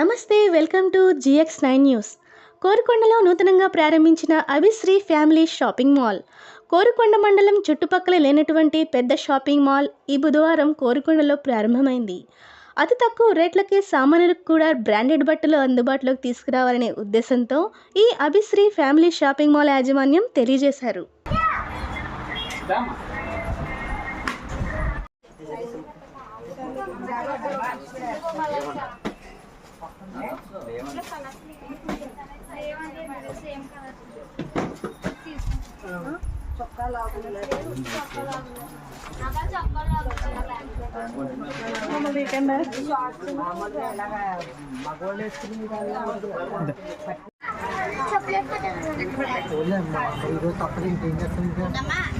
నమస్తే welcome to GX nine news. కోరుకొండలో నూతనంగా ప్రారంభించిన Abhisri family shopping mall. Korukonda మండలం చుట్టుపక్కల లేనటువంటి పెద్ద షాపింగ్ మాల్ ఈ బుధవారం కోరుకొండలో ప్రారంభమైంది. అతి తక్కువ రేట్లకే సామాన్యులకు కూడా బ్రాండెడ్ బట్టలు అందుబాటులోకి తీసుకురావాలనే ఉద్దేశంతో ఈ అభిశ్రీ ఫ్యామిలీ షాపింగ్ మాల్ యాజమాన్యం తెలియజేశారు. ఈరోజు తప్పదు ఇంకేం చేస్తుంది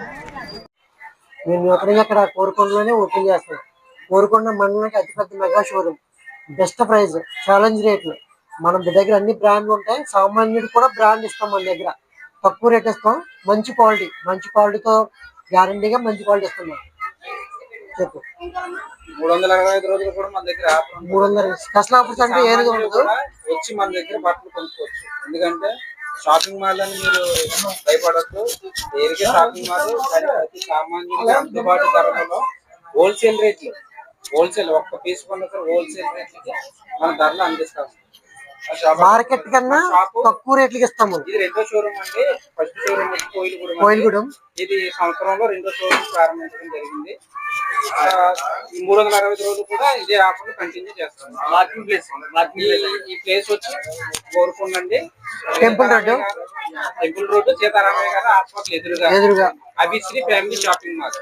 నేను నూతనంగా అక్కడ కోరుకొండలోనే ఓపెన్ చేస్తాను. కోరుకొండ మండలానికి అతిపెద్ద mega showroom. Best price challenge రేట్లు. మన దగ్గర అన్ని బ్రాండ్లు ఉంటాయి. సామాన్యుడు కూడా బ్రాండ్ ఇస్తాం మన దగ్గర. తక్కువ రేట్ ఇస్తాం. మంచి క్వాలిటీ మంచి క్వాలిటీతో గ్యారంటీగా మంచి క్వాలిటీ ఇస్తున్నాం చెప్పు. మూడు వందల అరవై ఐదు రోజులు కూడా మన దగ్గర. మూడు వందల ఆఫర్స్ అంటే ఏది ఉండదు వచ్చి మన దగ్గర బట్టలు కొనుక్కోవచ్చు. ఎందుకంటే షాపింగ్ మాల్ అని మీరు భయపడద్దు. దేనికి షాపింగ్ మాల్? ప్రతి సామాన్యుడికి అందుబాటు ధరలలో హోల్సేల్ రేట్లు. హోల్సేల్ ఒక్క పీస్ కొన్న హోల్సేల్ రేట్లకి మన ధరలు అందిస్తాం. మార్కెట్ కన్నా తక్కువ రేట్లకి ఇస్తాము ఇది రెండో షోరూమ్ అండి. First showroom Koyilagudem. కోయిలగూడెం. ఇది సంవత్సరంలో రెండో షోరూమ్ ప్రారంభించడం జరిగింది. ఈ మూడు వందల అరవై రోజులు కూడా ఇదే ఆఫర్ కంటిన్యూ చేస్తాం మార్కింగ్ ప్లేస్ ఈ ప్లేస్ వచ్చి కోరుకుండండి temple road. Temple road Seetharamaiah గారు హాస్పిటల్ ఎదురుగా. ఎదురుగా. Abhisri family shopping mall.